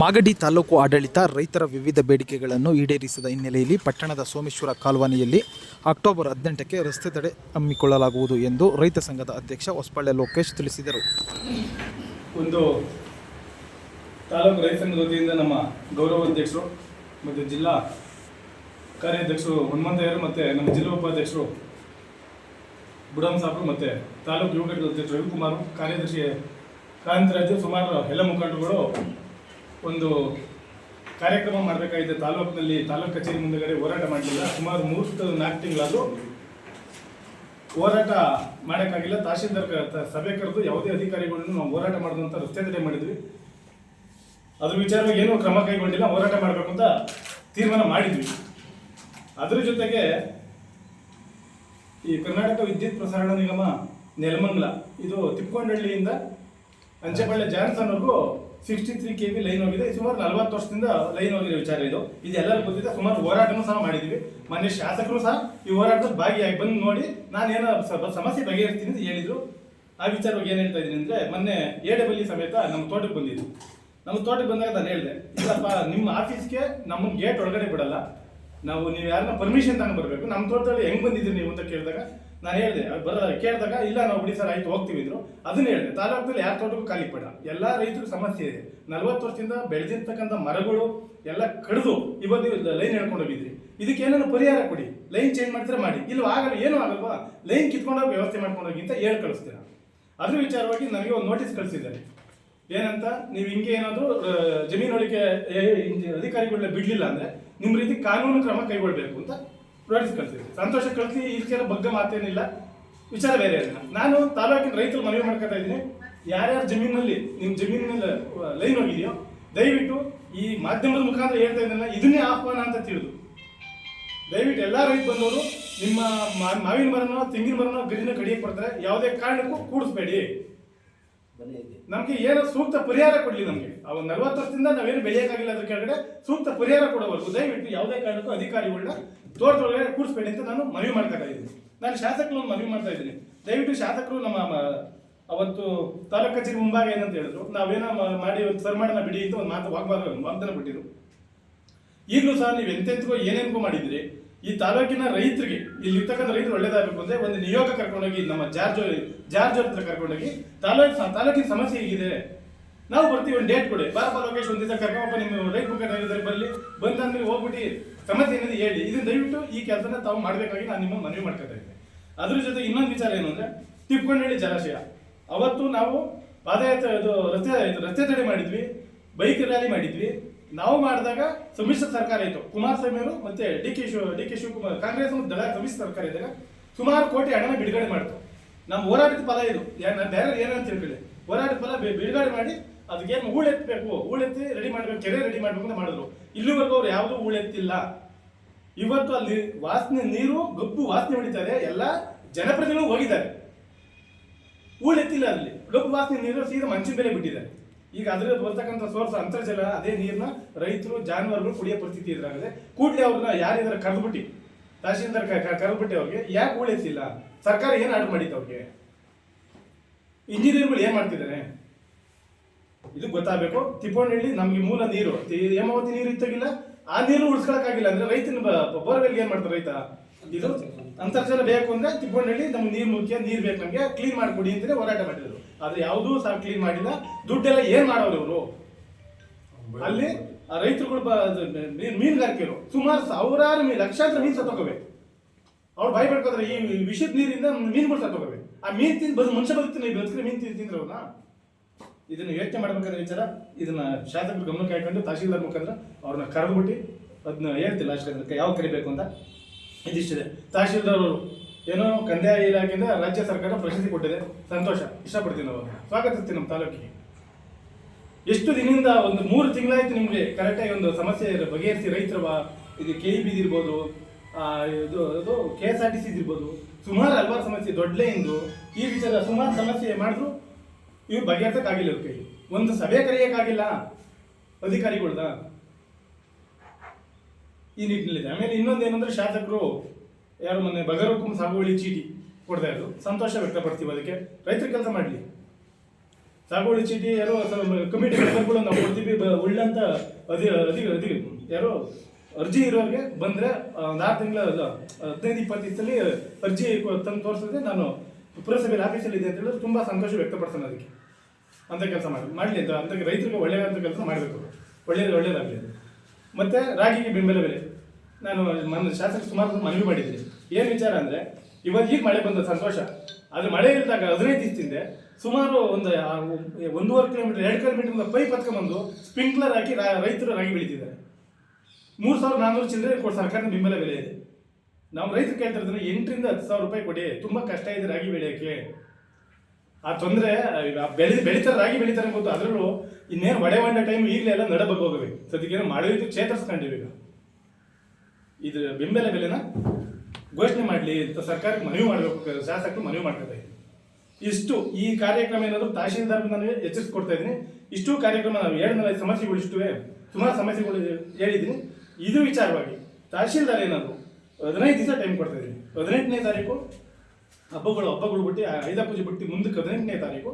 ಮಾಗಡಿ ತಾಲೂಕು ಆಡಳಿತ ರೈತರ ವಿವಿಧ ಬೇಡಿಕೆಗಳನ್ನು ಈಡೇರಿಸಿದ ಹಿನ್ನೆಲೆಯಲ್ಲಿ ಪಟ್ಟಣದ ಸೋಮೇಶ್ವರ ಕಾಲ್ವಾನಿಯಲ್ಲಿ ಅಕ್ಟೋಬರ್ ಹದಿನೆಂಟಕ್ಕೆ ರಸ್ತೆ ತಡೆ ಹಮ್ಮಿಕೊಳ್ಳಲಾಗುವುದು ಎಂದು ರೈತ ಸಂಘದ ಅಧ್ಯಕ್ಷ ಹೊಸಪಾಳ್ಯ ಲೋಕೇಶ್ ತಿಳಿಸಿದರು. ಒಂದು ತಾಲೂಕು ರೈತ ಸಂಘದ ವತಿಯಿಂದ ನಮ್ಮ ಗೌರವ ಅಧ್ಯಕ್ಷರು ಮತ್ತು ಜಿಲ್ಲಾ ಕಾರ್ಯಾಧ್ಯಕ್ಷರು ಹನುಮಂತಯ್ಯರು ಮತ್ತು ನಮ್ಮ ಜಿಲ್ಲಾ ಉಪಾಧ್ಯಕ್ಷರು ಬುಡಮ್ ಸಾಬ್ರು ಮತ್ತು ತಾಲೂಕು ಯುವ ಘಟಕದ ಅಧ್ಯಕ್ಷರು ರವಿಕುಮಾರ್, ಕಾರ್ಯದರ್ಶಿ ಕಾಂತರಾಜು, ಸುಮಾರು ಎಲ್ಲ ಮುಖಂಡರುಗಳು ಒಂದು ಕಾರ್ಯಕ್ರಮ ಮಾಡಬೇಕಾಗಿದೆ ತಾಲೂಕಿನಲ್ಲಿ ತಾಲೂಕು ಕಚೇರಿ ಮುಂದೆಗಡೆ ಹೋರಾಟ ಮಾಡಲಿಲ್ಲ. ಸುಮಾರು ಮೂರು ನಾಲ್ಕು ತಿಂಗಳಾದರೂ ಹೋರಾಟ ಮಾಡೋಕ್ಕಾಗಿಲ್ಲ. ತಹಶೀಲ್ದಾರ್ ಸಭೆ ಕರೆದು ಯಾವುದೇ ಅಧಿಕಾರಿಗಳನ್ನು ನಾವು ಹೋರಾಟ ಮಾಡಿದಂಥ ರಸ್ತೆ ತಡೆ ಮಾಡಿದ್ವಿ. ಅದ್ರ ವಿಚಾರವಾಗಿ ಏನೂ ಕ್ರಮ ಕೈಗೊಂಡಿಲ್ಲ. ಹೋರಾಟ ಮಾಡಬೇಕು ಅಂತ ತೀರ್ಮಾನ ಮಾಡಿದ್ವಿ. ಅದರ ಜೊತೆಗೆ ಈ ಕರ್ನಾಟಕ ವಿದ್ಯುತ್ ಪ್ರಸಾರಣ ನಿಗಮ ನೆಲಮಂಗ್ಲ, ಇದು ತಿಪ್ಪಕೊಂಡಹಳ್ಳಿಯಿಂದ ಅಂಚೆಬಳ್ಳೆ ಜಾನ್ಸನ್ವರೆಗೂ sixty three K B line ಹೋಗಿದೆ. ಸುಮಾರು ನಲವತ್ತು ವರ್ಷದಿಂದ ಲೈನ್ ಹೋಗಿರೋ ವಿಚಾರ ಇದು. ಇದು ಗೊತ್ತಿದೆ ಸುಮಾರು ಹೋರಾಟನೂ ಸಹ ಮಾಡಿದ್ವಿ. ಮನೆ ಶಾಸಕರು ಸಹ ಈ ಹೋರಾಟದ ಭಾಗಿಯಾಗಿ ಬಂದು ನೋಡಿ ನಾನೇನೋ ಸ- ಸಮಸ್ಯೆ ಬಗೆಹರಿಸ್ತೀನಿ ಅಂತ ಹೇಳಿದ್ರು. ಆ ವಿಚಾರವಾಗಿ ಏನು ಹೇಳ್ತಾ ಇದ್ದೀನಿ ಅಂದರೆ ಮೊನ್ನೆ ಎ ಡಬ್ಲ್ಯೂ ಸಮೇತ ನಮ್ಮ ತೋಟಕ್ಕೆ ಬಂದಿದ್ದು ನಮ್ಮ ತೋಟಕ್ಕೆ ಬಂದಾಗ ನಾನು ಹೇಳಿದೆ, ಇಲ್ಲಪ್ಪ, ನಿಮ್ಮ ಆಫೀಸ್ಗೆ ನಮ್ಮ ಗೇಟ್ ಒಳಗಡೆ ಬಿಡಲ್ಲ. ನಾವು ನೀವು ಯಾರನ್ನ ಪರ್ಮಿಷನ್ ತಗೊಂಡು ಬರಬೇಕು. ನಮ್ಮ ತೋಟದಲ್ಲಿ ಹೆಂಗ್ ಬಂದಿದ್ದೀರಿ ನೀವು? ಅಂತ ಕೇಳಿದಾಗ ನಾನು ಹೇಳಿದೆ ಬರ, ಕೇಳಿದಾಗ, ಇಲ್ಲ, ನಾವು ಬಿಡಿ ಸರ್, ಆಯ್ತು, ಹೋಗ್ತೀವಿ ಇದ್ರು ಅದನ್ನ ಹೇಳಿದೆ ತಾಲೂಕಲ್ಲಿ ಯಾರು ತೋಟಕ್ಕೂ ಖಾಲಿ ಪಡ. ಎಲ್ಲ ರೈತರು ಸಮಸ್ಯೆ ಇದೆ. ನಲ್ವತ್ತು ವರ್ಷದಿಂದ ಬೆಳೆದಿರ್ತಕ್ಕಂಥ ಮರಗಳು ಎಲ್ಲ ಕಡಿದು ಇವತ್ತು ಲೈನ್ ಹೇಳ್ಕೊಂಡು ಹೋಗಿದ್ರಿ. ಇದಕ್ಕೆ ಏನಾದ್ರು ಪರಿಹಾರ ಕೊಡಿ. ಲೈನ್ ಚೇಂಜ್ ಮಾಡಿದ್ರೆ ಮಾಡಿ. ಇಲ್ಲೂ ಆಗಲ್ಲ, ಏನೂ ಆಗಲ್ವಾ? ಲೈನ್ ಕಿತ್ಕೊಂಡೋಗಿ ವ್ಯವಸ್ಥೆ ಮಾಡ್ಕೊಂಡು ಹೋಗಿ ಅಂತ ಹೇಳಿ ಕಳಿಸ್ತೀರಾ. ಅದ್ರ ವಿಚಾರವಾಗಿ ನನಗೆ ಒಂದು ನೋಟಿಸ್ ಕಳಿಸಿದ್ದಾರೆ. ಏನಂತ, ನೀವು ಹಿಂಗೆ ಏನಾದರೂ ಜಮೀನೊಳಗೆ ಅಧಿಕಾರಿಗಳನ್ನ ಬಿಡಲಿಲ್ಲ ಅಂದರೆ ನಿಮ್ಮ ರೀತಿ ಕಾನೂನು ಕ್ರಮ ಕೈಗೊಳ್ಬೇಕು ಅಂತ ನೋಟಿಸ್ ಕಳಿಸಿದ್ವಿ ಸಂತೋಷ ಕಳಿಸಿ ಇದಕ್ಕೆಲ್ಲ ಬಗ್ಗೆ ಮಾತೇನಿಲ್ಲ. ವಿಚಾರ ಬೇರೆ ಇಲ್ಲ ನಾನು ತಾಲೂಕಿನ ರೈತರು ಮನವಿ ಮಾಡ್ಕೊತಾ ಇದ್ದೀನಿ. ಯಾರ್ಯಾರ ಜಮೀನಲ್ಲಿ ನಿಮ್ಮ ಜಮೀನಿನಲ್ಲಿ ಲೈನ್ ಹೋಗಿದೆಯೋ, ದಯವಿಟ್ಟು ಈ ಮಾಧ್ಯಮದ ಮುಖಾಂತರ ಹೇಳ್ತಾ ಇದ್ದಲ್ಲ ಇದನ್ನೇ ಆಹ್ವಾನ ಅಂತ ತಿಳಿದು. ದಯವಿಟ್ಟು ಎಲ್ಲ ರೈತ ಬಂದವರು, ನಿಮ್ಮ ಮಾವಿನ ಮರನೋ, ತೆಂಗಿನ ಮರನೋ, ಗರಿನ ಕಡಿಯಕ್ಕೆ ಬರ್ತಾರೆ. ಯಾವುದೇ ಕಾರಣಕ್ಕೂ ಕೂಡಿಸ್ಬೇಡಿ. ನಮ್ಗೆ ಏನೋ ಸೂಕ್ತ ಪರಿಹಾರ ಕೊಡ್ಲಿ ನಮಗೆ? ಅವ್ ನಲ್ವತ್ತು ವರ್ಷದಿಂದ ನಾವೇನು ಬೆಳೆಯಕ್ಕಾಗಿಲ್ಲ ಅದ್ರ ಕೆಳಗಡೆ ಸೂಕ್ತ ಪರಿಹಾರ ಕೊಡೋವರೆಗೂ ದಯವಿಟ್ಟು ಯಾವುದೇ ಕಾರಣಕ್ಕೂ ಅಧಿಕಾರಿಗಳನ್ನ ತೋಟದೊಳಗಡೆ ಕೂಡಿಸ್ಬೇಡಿ ಅಂತ ನಾನು ಮನವಿ ಮಾಡ್ತಾ ಇದ್ದೀನಿ. ನಾನು ಶಾಸಕರನ್ನು ಮನವಿ ಮಾಡ್ತಾ ಇದ್ದೀನಿ. ದಯವಿಟ್ಟು ಶಾಸಕರು ನಮ್ಮ ಅವತ್ತು ತಾಲೂಕು ಕಚೇರಿ ಮುಂಭಾಗ ಏನಂತ ಹೇಳಿದ್ರು, ನಾವೇನೋ ಮಾಡಿ ಸರ್ಮಾಡನ ಬಿಡಿ ಅಂತ ಒಂದು ಮಾತು ವಾಗ್ವಾದ ವಾಗ್ದಾನ ಬಿಟ್ಟಿದ್ರು ಈಗಲೂ ಸಹ ನೀವು ಎಂತೆಂತಕೋ ಏನೇನ್ಕೋ ಮಾಡಿದ್ರಿ ಈ ತಾಲೂಕಿನ ರೈತರಿಗೆ ಇಲ್ಲಿ ಇರ್ತಕ್ಕಂಥ ರೈತರು ಒಳ್ಳೇದಾಗಬೇಕು ಅಂದ್ರೆ ಒಂದು ನಿಯೋಗ ಕರ್ಕೊಂಡೋಗಿ, ನಮ್ಮ ಜಾರ್ಜ್ ಜಾರ್ಜ್ ಹತ್ರ ಕರ್ಕೊಂಡೋಗಿ ತಾಲೂಕ್ ತಾಲೂಕಿನ ಸಮಸ್ಯೆ ಹೇಗಿದೆ, ನಾವು ಬರ್ತೀವಿ ಒಂದು ಡೇಟ್ ಕೊಡಿ. ಬಾರಪ್ಪ ಲೋಕೇಶ್, ಒಂದು ದಿವಸ ಕರ್ಕೊಂಡಪ್ಪ ನಿಮ್ಮ ರೈತ ಮುಖಂಡರಿದ್ದಾರೆ ಬರಲಿ. ಬಂದಂದ್ರೆ ಹೋಗ್ಬಿಟ್ಟು ಸಮಸ್ಯೆ ಏನಿದೆ ಹೇಳಿ. ಇದನ್ನ ದಯವಿಟ್ಟು ಈ ಕೆಲಸನ ತಾವು ಮಾಡಬೇಕಾಗಿ ನಾನು ನಿಮ್ಮ ಮನವಿ ಮಾಡ್ಕೊತಾ ಇದ್ದೆ ಅದ್ರ ಜೊತೆ ಇನ್ನೊಂದು ವಿಚಾರ ಏನು ಅಂದ್ರೆ, ತಿಪ್ಕೊಂಡಹಳ್ಳಿ ಜಲಾಶಯ. ಅವತ್ತು ನಾವು ಪಾದಯಾತ್ರೆ, ಇದು ರಸ್ತೆ ರಸ್ತೆ ತಡೆ ಮಾಡಿದ್ವಿ, ಬೈಕ್ ರ್ಯಾಲಿ ಮಾಡಿದ್ವಿ. ನಾವು ಮಾಡಿದಾಗ ಸಮ್ಮಿಶ್ರ ಸರ್ಕಾರ ಇತ್ತು. ಕುಮಾರಸ್ವಾಮಿ ಅವರು ಮತ್ತೆ D K Shiva, D K Shivakumar, Congress ಮತ್ತು ದಳ ಸಮ್ಮಿಶ್ರ ಸರ್ಕಾರ ಇದ್ದಾಗ ಸುಮಾರು ಕೋಟಿ ಹಣನ ಬಿಡುಗಡೆ ಮಾಡ್ತು. ನಮ್ಮ ಹೋರಾಟದ ಫಲ ಇದು. ಬೇರೆ ಏನಂತ ತಿಳ್ಕೊಳ್ಳಿ. ಹೋರಾಟದ ಫಲ ಬಿಡುಗಡೆ ಮಾಡಿ ಅದಕ್ಕೇನು ಹೂಳೆತ್ತಬೇಕು ಹೂಳೆತ್ತಿ ರೆಡಿ ಮಾಡಬೇಕು. ಕೆರೆ ರೆಡಿ ಮಾಡಬೇಕು ಅಂತ ಮಾಡಿದ್ರು. ಇಲ್ಲಿವರೆಗೂ ಅವ್ರು ಯಾವುದೂ ಹೂಳೆತ್ತಿಲ್ಲ ಇವತ್ತು ಅಲ್ಲಿ ವಾಸನೆ ನೀರು, ಗಬ್ಬು ವಾಸನೆ ಹೊಡಿತಾರೆ. ಎಲ್ಲ ಜನಪ್ರತಿನಿಧಿಗಳು ಹೋಗಿದ್ದಾರೆ. ಹೂಳೆತ್ತಿಲ್ಲ ಅಲ್ಲಿ. ಗಬ್ಬು ವಾಸನೆ ನೀರು ಸೀದಾ ಮಂಚಿನ ಬೆಲೆ ಬಿಟ್ಟಿದ್ದಾರೆ. ಈಗ ಅದರಲ್ಲಿ ಬರ್ತಕ್ಕಂಥ ಸೋರ್ಸ್ ಅಂತರ್ಜಲ, ಅದೇ ನೀರನ್ನ ರೈತರು, ಜಾನುವಾರುಗಳು ಕುಡಿಯೋ ಪರಿಸ್ಥಿತಿ ಇದ್ರಾಗಿದೆ, ಕೂಡಲೇ ಅವ್ರನ್ನ ಯಾರಿದಾರ ಕರೆದ್ಬಿಟ್ಟು, ತಹಶೀಲ್ದಾರ್ ಕರೆದ್ಬಿಟ್ಟು ಅವ್ರಿಗೆ ಯಾಕೆ ಉಳಿಸಿಲ್ಲ ಸರ್ಕಾರ ಏನು ಆರ್ಡರ್ ಮಾಡಿತ್ತು ಅವ್ರಿಗೆ? ಇಂಜಿನಿಯರ್ಗಳು ಏನು ಮಾಡ್ತಿದ್ದಾರೆ ಇದು ಗೊತ್ತಾಗಬೇಕು. ತಿಪ್ಪೋನಹಳ್ಳಿ ನಮಗೆ ಮೂಲ ನೀರು. ಹೇಮಾವತಿ ನೀರು ಇತ್ತಾಗಿಲ್ಲ. ಆ ನೀರು ಉಳಿಸ್ಕೊಳಕ್ಕಾಗಿಲ್ಲ ಅಂದ್ರೆ ರೈತನ ಬೋರ್ವೆಲ್ ಏನ್ ಮಾಡ್ತಾರೆ ರೈತ? ಇದು ಅಂತರ್ಜಲ ಬೇಕು ಅಂದ್ರೆ ತಿಪ್ಪೋನಹಳ್ಳಿ ನಮ್ಗೆ ನೀರು ಮುಖ್ಯ, ನೀರು ಬೇಕು ನಮಗೆ ಕ್ಲೀನ್ ಮಾಡ್ಕೊಡಿ ಅಂತಲೇ ಹೋರಾಟ ಮಾಡಿದ್ರು. ಆದ್ರೆ ಯಾವುದೂ ಸಹ ಕ್ಲೀನ್ ಮಾಡಿಲ್ಲ. ದುಡ್ಡೆಲ್ಲ ಏನ್ ಮಾಡೋರು ಇವರು ಅಲ್ಲಿ ರೈತರುಗಳು ಮೀನುಗಾರಿಕೆಯರು ಸುಮಾರು ಸಾವಿರಾರು ಮೀನು ಲಕ್ಷಾಂತರ ಮೀನು ಸತ್ತೋಗವೆ ಅವ್ರು ಭಯ ಪಡ್ಕೋತಾರೆ, ಈ ವಿಷದ ನೀರಿಂದ ಮೀನುಗಳು ಸತ್ತೋಗವೆ ಆ ಮೀನ್ ತಿಂದು ಬದು ಮನುಷ್ಯ ಬದುಕ್ತೀನಿ ಬದುಕಿದ್ರೆ ಮೀನ್ ತಿಂದು ತಿಂದ್ರೆ ಅವ್ರನ್ನ. ಇದನ್ನ ಯೋಚನೆ ಮಾಡ್ಬೇಕಾದ್ರೆ ವಿಚಾರ ಇದನ್ನ ಶಾಸಕರು ಗಮನಕ್ಕೆ ಹಾಕೊಂಡು ತಹಶೀಲ್ದಾರ್ ಮುಖಾಂತರ ಅವ್ರನ್ನ ಕರೆದ್ಬಿಟ್ಟು ಅದನ್ನ ಹೇಳ್ತಿಲ್ಲ ಅಷ್ಟೇ ಯಾವ ಕರಿಬೇಕು ಅಂತ. ಇದಿಷ್ಟಿದೆ ತಹಶೀಲ್ದಾರ್ ಏನೋ ಕಂದಾಯ ಇಲಾಖೆಯಿಂದ ರಾಜ್ಯ ಸರ್ಕಾರ ಪ್ರಶಸ್ತಿ ಕೊಟ್ಟಿದೆ. ಸಂತೋಷ. ಇಷ್ಟಪಡ್ತೀನಿ ನಾವು ಸ್ವಾಗತಿಸ್ತೀನಿ ನಮ್ಮ ತಾಲೂಕಿಗೆ. ಎಷ್ಟು ದಿನದಿಂದ ಒಂದು ಮೂರು ತಿಂಗಳಾಯ್ತು ನಿಮಗೆ ಕರೆಕ್ಟಾಗಿ ಒಂದು ಸಮಸ್ಯೆ ಬಗೆಹರಿಸಿ ರೈತರ ಇದು ಕೆ ಇ ಇದು, ಅದು K S R T C ಇರ್ಬೋದು. ಸುಮಾರು ಹಲವಾರು ಸಮಸ್ಯೆ ದೊಡ್ಡಲೇ ಇಂದು. ಈ ವಿಚಾರ ಸುಮಾರು ಸಮಸ್ಯೆ ಮಾಡಿದ್ರು, ಇವ್ರು ಬಗೆಹರಿಸೋಕ್ಕಾಗಿಲ್ಲ ಇವ್ರ ಕೈ ಒಂದು ಸಭೆ ಕರೆಯೋಕ್ಕಾಗಿಲ್ಲ. ಅಧಿಕಾರಿಗಳ್ದ? ಈ ನಿಟ್ಟಿನಲ್ಲಿದೆ. ಆಮೇಲೆ ಇನ್ನೊಂದು ಏನಂದ್ರೆ ಶಾಸಕರು ಯಾರು ಮೊನ್ನೆ ಬಗರಹುಕುಂ ಸಾಗುವಳಿ ಚೀಟಿ ಕೊಡ್ತಾ ಇದ್ರು. ಸಂತೋಷ ವ್ಯಕ್ತಪಡ್ತೀವಿ ಅದಕ್ಕೆ. ರೈತರು ಕೆಲಸ ಮಾಡಲಿ. ಸಾಗುವಳಿ ಚೀಟಿ ಯಾರೋ ಕಮಿಟಿ ನಾವು ಕೊಡ್ತೀವಿ. ಉಳ್ಳಂತ ಅದಿ ಅದಿ ಅಧಿ ಯಾರೋ ಅರ್ಜಿ ಇರೋರಿಗೆ ಬಂದ್ರೆ ಒಂದು ಆರು ತಿಂಗಳ ಹದಿನೈದು ಇಪ್ಪತ್ತು ದಿವಸದಲ್ಲಿ ಅರ್ಜಿ ತಂದು ತೋರಿಸಿದ್ರೆ ನಾನು ಪುರಸಭೆ ಆಫೀಸಲ್ಲಿ ಇದೆ ಅಂತ ಹೇಳಿದ್ರೆ ತುಂಬ ಸಂತೋಷ ವ್ಯಕ್ತಪಡ್ತಾನೆ ಅದಕ್ಕೆ. ಅಂತ ಕೆಲಸ ಮಾಡಿ ಮಾಡಲಿ ಅಂತ. ಅಂತ ರೈತರಿಗೆ ಒಳ್ಳೆಯದಂತ ಕೆಲಸ ಮಾಡಬೇಕು. ಒಳ್ಳೆಯದು ಒಳ್ಳೆಯದಾಗಲಿ ಅದು ಮತ್ತೆ ರಾಗಿಗೆ ಬೆಂಬಲ ಬೆಲೆ. ನಾನು ನನ್ನ ಶಾಸಕ ಸುಮಾರು ಮನವಿ ಮಾಡಿದ್ದೀನಿ. ಏನು ವಿಚಾರ ಅಂದರೆ ಇವತ್ತು ಈಗ ಮಳೆ ಬಂದ ಸಂತೋಷ. ಆದರೆ ಮಳೆ ಇದ್ದಾಗ ಹದಿನೈದು ದಿವಸದಿಂದ ಸುಮಾರು ಒಂದು ಒಂದೂವರೆ ಕಿಲೋಮೀಟರ್, ಎರಡು ಕಿಲೋಮೀಟರ್ ಪೈಪ್ ಹತ್ಕೊಂಡ್ಬಂದು ಸ್ಪ್ರಿಂಕ್ಲರ್ ಹಾಕಿ ರೈತರು ರಾಗಿ ಬೆಳೀತಿದ್ದಾರೆ. ಮೂರು ಸಾವಿರದ ನಾನ್ನೂರು ಚಿಲ್ಲರೆ ಕೊಡಿ ಸರ್ಕಾರದ ಬೆಂಬಲ ಬೆಲೆ ಇದೆ. ನಾವು ರೈತರು ಕೇಳ್ತಾ ಇದ್ರೆ ಎಂಟರಿಂದ ಹತ್ತು ಸಾವಿರ ರೂಪಾಯಿ ಕೊಡಿ. ತುಂಬ ಕಷ್ಟ ಇದೆ ರಾಗಿ ಬೆಳೆಯೋಕ್ಕೆ. ಆ ತೊಂದರೆ ಬೆಳೆ ಬೆಳೀತಾರೆ ರಾಗಿ ಬೆಳೀತಾರೆ ಗೊತ್ತು. ಅದರಲ್ಲೂ ಇನ್ನೇನು ಒಡೆ ಒಂಡ ಟೈಮ್ ಈಗಲೇ ಎಲ್ಲ ನಡಬೇಕು ಹೋಗವೆ. ಸದ್ಯಕ್ಕೆ ಮಾಡೋದು ಚೇತರಿಸ್ಕೊಂಡಿವಿ ಈಗ. ಇದು ಬೆಂಬಲ ಬೆಲೆನ ಘೋಷಣೆ ಮಾಡಲಿ ಅಂತ ಸರ್ಕಾರಕ್ಕೆ ಮನವಿ ಮಾಡಬೇಕು, ಶಾಸಕರು ಮನವಿ ಮಾಡ್ಕೊತಾ ಇಷ್ಟು ಈ ಕಾರ್ಯಕ್ರಮ ಏನಾದರೂ ತಹಶೀಲ್ದಾರ್ ನಾನು ಎಚ್ಚರಿಸ್ಕೊಡ್ತಾ ಇದ್ದೀನಿ. ಇಷ್ಟು ಕಾರ್ಯಕ್ರಮ ನಾವು ಹೇಳಿದ ಸಮಸ್ಯೆಗಳು ಇಷ್ಟುವೆ. ಸುಮಾರು ಸಮಸ್ಯೆಗಳು ಹೇಳಿದ್ದೀನಿ. ಇದು ವಿಚಾರವಾಗಿ ತಹಶೀಲ್ದಾರ್ ಏನಾದರೂ ಹದಿನೈದು ದಿವಸ ಟೈಮ್ ಕೊಡ್ತಾ ಇದ್ದೀನಿ. ಹದಿನೆಂಟನೇ ತಾರೀಕು ಹಬ್ಬಗಳು ಹಬ್ಬಗಳು ಬಿಟ್ಟು ಐದ ಪೂಜೆ ಬಿಟ್ಟು ಮುಂದಕ್ಕೆ ಹದಿನೆಂಟನೇ ತಾರೀಕು.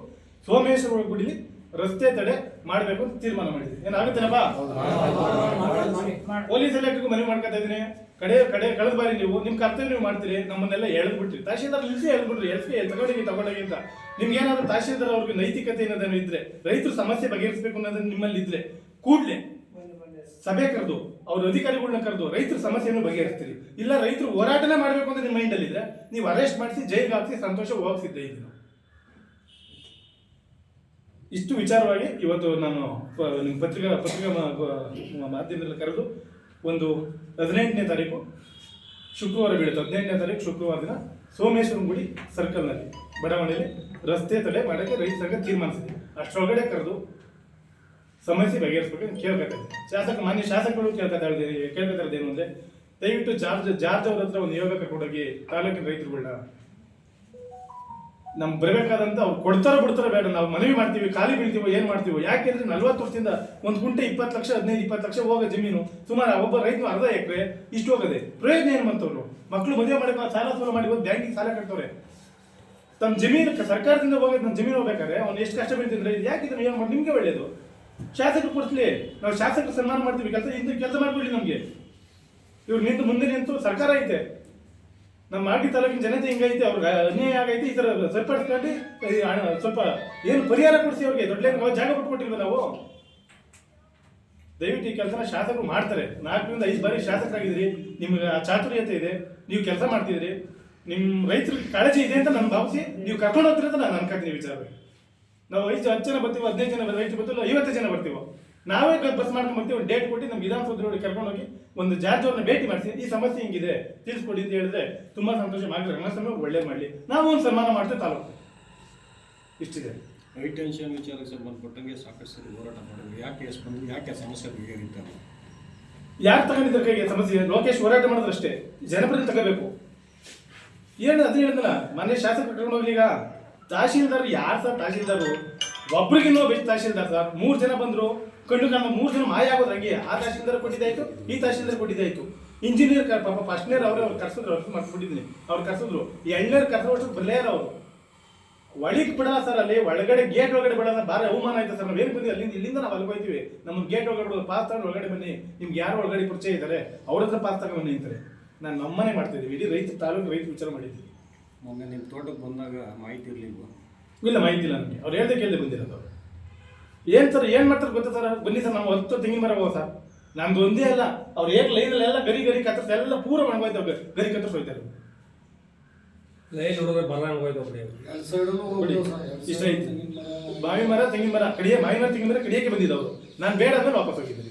ಸೋಮೇಶ್ವರ ಗುಡಿಲಿ ರಸ್ತೆ ತಡೆ ಮಾಡಬೇಕು ಅಂತ ತೀರ್ಮಾನ ಮಾಡಿದ್ವಿ. ಏನಾಗುತ್ತೇನಪ್ಪ ಪೊಲೀಸ್ ಇಲಾಖೆಗೂ ಮನವಿ ಮಾಡ್ಕೊತಾ ಇದ್ದೀನಿ. ಕಡೆ ಕಡೆ, ಕಳೆದ ಬಾರಿ ನೀವು ನಿಮ್ ಕರ್ತವ್ಯ ನೀವು ಮಾಡ್ತೀರಿ, ನಮ್ಮನ್ನೆಲ್ಲ ಎಳೆದ್ಬಿಟ್ರಿ. ತಹಶೀಲ್ದಾರ್ ನಿಲ್ಸಿ ಎಸ್ ಎಲ್ಸಿ ತಗೊಂಡೋಗಿ ತಗೊಂಡೋಗಿ ಅಂತ. ನಿಮ್ಗೆ ಏನಾದ್ರು ತಹಶೀಲ್ದಾರ್ ಅವ್ರಿಗೆ ನೈತಿಕತೆ ಏನಾದ್ರೂ ಇದ್ರೆ, ರೈತರು ಸಮಸ್ಯೆ ಬಗೆಹರಿಸಬೇಕು ಅನ್ನೋದನ್ನ ನಿಮ್ಮಲ್ಲಿ ಇದ್ರೆ, ಕೂಡ್ಲೆ ಸಭೆ ಕರೆದು, ಅವ್ರ ಅಧಿಕಾರಿಗಳನ್ನ ಕರೆದು ರೈತರ ಸಮಸ್ಯೆಯನ್ನು ಬಗೆಹರಿಸ್ತೀರಿ. ಇಲ್ಲ ರೈತರು ಹೋರಾಟನೇ ಮಾಡಬೇಕು ಅಂತ ನಿಮ್ಮ ಮೈಂಡಲ್ಲಿ ಇದ್ರೆ ನೀವು ಅರೆಸ್ಟ್ ಮಾಡಿಸಿ ಜೈಲ್ಗೆ ಹಾಕಿಸಿ ಸಂತೋಷ ಹೋಗಿಸಿದ್ದೆ ಇದ್ದೀನಿ ಇಷ್ಟು ವಿಚಾರವಾಗಿ ಇವತ್ತು ನಾನು ಪತ್ರಿಕಾ ಪತ್ರಿಕಾ ಮಾಧ್ಯಮದಲ್ಲಿ ಕರೆದು ಒಂದು ಹದಿನೆಂಟನೇ ತಾರೀಕು ಶುಕ್ರವಾರ ಬೀಳುತ್ತೆ. ಹದಿನೆಂಟನೇ ತಾರೀಕು ಶುಕ್ರವಾರ ದಿನ ಸೋಮೇಶ್ವರ ಗುಡಿ ಸರ್ಕಲ್ನಲ್ಲಿ ಬಡಾವಣೆಯಲ್ಲಿ ರಸ್ತೆ ತಡೆ ಮಾಡೋಕ್ಕೆ ರೈತ ಸಂಘ ತೀರ್ಮಾನಿಸಿದೆ. ಅಷ್ಟರೊಳಗಡೆ ಕರೆದು ಸಮಸ್ಯೆ ಬಗೆಹರಿಸ್ಬೇಕು ಕೇಳ್ಕೊತಾ ಶಾಸಕ, ಮಾನ್ಯ ಶಾಸಕರು ಕೇಳ್ಕೊತಾ ಕೇಳ್ಕೊತಾ ಏನು ಅಂದ್ರೆ, ದಯವಿಟ್ಟು ಜಾರ್ಜ್ ಜಾರ್ಜ್ ಅವ್ರ ಹತ್ರ ಒಂದು ನಿಯೋಗ ಕರ್ಕೊಂಡೋಗಿ ತಾಲೂಕಿನ ರೈತರುಗಳನ್ನ ನಮ್ ಬರಬೇಕಾದಂತ ಅವ್ರು ಕೊಡ್ತಾರೋ ಬಿಡ್ತಾರ ಬೇಡ. ನಾವು ಮನವಿ ಮಾಡ್ತೀವಿ, ಖಾಲಿ ಬೀಳ್ತೀವೋ, ಏನು ಮಾಡ್ತೀವೋ ಯಾಕೆಂದ್ರೆ ನಲ್ವತ್ತು ವರ್ಷದಿಂದ ಒಂದು ಗುಂಟೆ ಇಪ್ಪತ್ತು ಲಕ್ಷ, ಹದಿನೈದು, ಇಪ್ಪತ್ತು ಲಕ್ಷ ಹೋಗೋ ಜಮೀನು, ಸುಮಾರು ಒಬ್ಬ ರೈತನು ಅರ್ಧ ಎಕರೆ, ಇಷ್ಟು ಹೋಗದೆ. ಪ್ರಯೋಜನ ಏನು ಬಂತವ್ರು? ಮಕ್ಕಳು ಮದುವೆ ಮಾಡಿ ಸಾಲ ಸೂಲ ಮಾಡಿ ಹೋಗಿ ಬ್ಯಾಂಕಿಗೆ ಸಾಲ ಕಟ್ತವ್ರೆ. ತಮ್ಮ ಜಮೀನು, ಸರ್ಕಾರದಿಂದ ಹೋಗಿ ನಮ್ಮ ಜಮೀನು ಹೋಗ್ಬೇಕಾದ್ರೆ ಅವ್ನು ಎಷ್ಟು ಕಷ್ಟ ಬೀಳ್ತಿದ್ರೆ, ಯಾಕೆ ಏನು ಮಾಡಿ? ನಿಮ್ಗೆ ಒಳ್ಳೇದು. ಶಾಸಕರು ಕೊಡಿಸ್ಲಿ. ನಾವು ಶಾಸಕರು ಸನ್ಮಾನ ಮಾಡ್ತೀವಿ, ಕೆಲಸ ಇಂದು ಕೆಲಸ ಮಾಡ್ಬಿಡಿ ನಮಗೆ. ಇವ್ರು ನಿಂತು ಮುಂದೆ ನಿಂತು ಸರ್ಕಾರ ಐತೆ. ನಮ್ಮ ಮಾಗಡಿ ತಾಲೂಕಿನ ಜನತೆ ಹಿಂಗೈತೆ, ಅವ್ರಿಗೆ ಅನ್ಯಾಯ ಆಗೈತೆ, ಈ ಥರ ಸರಿಪಡಿಸ್ಕೊಂಡು ಸ್ವಲ್ಪ ಏನು ಪರಿಹಾರ ಕೊಡಿಸಿ ಅವ್ರಿಗೆ, ದೊಡ್ಡ ಜಾಗ ಬಿಟ್ಕೊಟ್ಟಿಲ್ವ ನಾವು? ದಯವಿಟ್ಟು ಈ ಕೆಲಸನ ಶಾಸಕರು ಮಾಡ್ತಾರೆ. ನಾಲ್ಕರಿಂದ ಐದು ಬಾರಿ ಶಾಸಕರಾಗಿದ್ದೀರಿ. ನಿಮ್ಗೆ ಆ ಚಾತುರ್ಯತೆ ಇದೆ. ನೀವು ಕೆಲಸ ಮಾಡ್ತಿದ್ದೀರಿ. ನಿಮ್ಮ ರೈತರಿಗೆ ಕಾಳಜಿ ಇದೆ ಅಂತ ನಾನು ಭಾವಿಸಿ, ನೀವು ಕರ್ಕೊಂಡು ಹೋಗ್ತೀರಿ ಅಂತ ನಾನು ಅನ್ಕೋತೀನಿ ವಿಚಾರವಾಗಿ ನಾವು ಐದು ಹತ್ತು ಜನ ಬರ್ತೀವಿ ಹದಿನೈದು ಜನ ರೈತರು ಬರ್ತೀವಿ ಐವತ್ತು ಜನ ಬರ್ತೀವೋ? ನಾವೇ ಬಸ್ ಮಾಡ್ಕೊಂಡು ಬರ್ತೀವಿ ಡೇಟ್ ಕೊಟ್ಟು ನಮ್ಮ ವಿಧಾನಸೌಧದೊಳಗೆ ಕರ್ಕೊಂಡು ಹೋಗಿ ಒಂದು ಜಾರ್ಜ್ ಅವ್ರನ್ನ ಭೇಟಿ ಮಾಡಿಸಿ ಈ ಸಮಸ್ಯೆ ಹಿಂಗಿದೆ ತಿಳಿಸ್ಕೊಡಿ ಅಂತ ಹೇಳಿದ್ರೆ ತುಂಬಾ ಸಂತೋಷ ಮಾಡಿ ರಂಗಸ್ವಾಮಿ ಒಳ್ಳೆ ಮಾಡಲಿ. ನಾವು ಒಂದು ಸನ್ಮಾನ ಮಾಡ್ತೇವೆ ತಾಲೂಕು. ಇಷ್ಟಿದೆ. ಹೈ ಟೆನ್ಷನ್ ವಿಚಾರಕ್ಕೆ ಸಂಬಂಧಪಟ್ಟಂಗೆ ಸಾಕಷ್ಟು ಹೋರಾಟ ಮಾಡಿದ್ರು. ಯಾಕೆ ಎಷ್ಟು ಬಂದು ಯಾಕೆ ಸಮಸ್ಯೆ ಬಗೆಹರಿತಾರೆ ಯಾರು ತಗೊಂಡಿದ್ದಾರೆ ಕೈಗೆ ಸಮಸ್ಯೆ? ಲೋಕೇಶ್ ಹೋರಾಟ ಮಾಡಿದ್ರಷ್ಟೇ ಜನಪ್ರತಿನಿಧಿ ತಗೋಬೇಕು. ಏನು ಅದನ್ನ ಹೇಳಿದ್ನಲ್ಲ ಮನೆ ಶಾಸಕ ಕರ್ಕೊಂಡು ಹೋಗ್ಲಿ ಈಗ. ತಹಶೀಲ್ದಾರ್ ಯಾರು ಸರ್? ತಹಶೀಲ್ದಾರು? ನೋವು ಬೆಸ್ಟ್ ತಹಶೀಲ್ದಾರ್ ಸರ್. ಮೂರು ಜನ ಬಂದ್ರು. ಕಣ್ಣು ನಮ್ಮ ಮೂರು ಜನ ಮಾಯ ಆಗೋದು ಹಂಗೆ. ಆ ತಹಶೀಲ್ದಾರ್ ಕೊಟ್ಟಿದ್ದಾಯ್ತು, ಈ ತಹಶೀಲ್ದಾರ್ ಕೊಟ್ಟಿದ್ದಾಯ್ತು. ಇಂಜಿನಿಯರ್ ಪಾಪ ಫಸ್ಟ್ ಇಯರ್ ಅವರೇ ಅವ್ರು ಕರ್ಸಿದ್ರು, ಅವ್ರು ಮಾಡ್ಬಿಟ್ಟಿದ್ದೀನಿ ಅವ್ರು ಕರ್ಸಿದ್ರು. ಈ ಎಳ್ಳೇರು ಕರ್ಸೋಷ್ಟು ಬರಲೇ ಅವರು. ಒಳಗೆ ಬಿಡಲ್ಲ ಸರ್ ಅಲ್ಲಿ. ಒಳಗಡೆ ಗೇಟ್ ಒಳಗಡೆ ಬಿಡಲ್ಲ. ಬಾರಿ ಅವಮಾನ ಆಯ್ತು ಸರ್. ನಾವೇನು ಬಂದು ಅಲ್ಲಿಂದ ಇಲ್ಲಿಂದ ನಾವು ಅಲ್ಲಿ ಹೋಗ್ತೀವಿ ನಮ್ಮ ಗೇಟ್ ಒಳಗಡೆ ಪಾಸ್ ತಗೊಂಡು ಒಳಗಡೆ ಬನ್ನಿ. ನಿಮ್ಗೆ ಯಾರು ಒಳಗಡೆ ಪರಿಚಯ ಇದ್ದಾರೆ. ಅವ್ರ ಹತ್ರ ಪಾಸ್ ತಗೊಂಡು ಬನ್ನಿ ಅಂತಾರೆ. ನಾನು ನಮ್ಮನೆ ಮಾಡ್ತಿದ್ದೀವಿ ಇಡೀ ರೈತ ತಾಲೂಕು ರೈತ ವಿಚಾರ ಮಾಡಿದ್ದೀವಿ ಮೊನ್ನೆ ನಿಮ್ಮ ತೋಟಕ್ಕೆ ಬಂದಾಗ ಮಾಹಿತಿ ಇರಲಿಲ್ವ? ಇಲ್ಲ ಮಾಹಿತಿ ಇಲ್ಲ ನನಗೆ ಅವ್ರು ಹೇಳ್ದೆ ಕೇಳ್ದೆ ಬಂದಿರೋದು ಅವ್ರು. ಏನು ಸರ್ ಏನು ಮಾಡ್ತಾರೆ ಗೊತ್ತಾ ಸರ್? ಬನ್ನಿ ಸರ್ ನಾವು ಹತ್ತು ತೆಂಗಿನ ಮರ ಹೋಗೋ ಸರ್. ನಮ್ದು ಒಂದೇ ಅಲ್ಲ. ಅವ್ರು ಏಕ್ ಲೈನಲ್ಲಿ ಎಲ್ಲ ಗರಿ ಗರಿ ಕತ್ತರಿಸಿ ಎಲ್ಲ ಪೂರ ಮಾಡ್ಕೋಯ್ತವೆ ಗರಿ ಕತ್ತರಿಸಿ ಹೋಯ್ತಾರೆ ಲೈನ್ ಹುಡುಗರು ಬರಂಗ್ ಹೋಯ್ತು ಒಬ್ರಿಗೆ ನೋಡಿ, ಇಷ್ಟ ಆಯ್ತು. ಬಾವಿ ಮರ ತೆಂಗಿನ ಮರ ಕಡಿಯ ಮಾವಿನ ಮರ ತೆಂಗಿನ ಮರ ಕಡಿಯಕ್ಕೆ ಬಂದಿದ್ದವರು ನಾನು ಬೇಡ ಅಂದ್ರೆ ವಾಪಸ್ ಹೋಗಿದ್ದೀನಿ. ವಿಚಾರ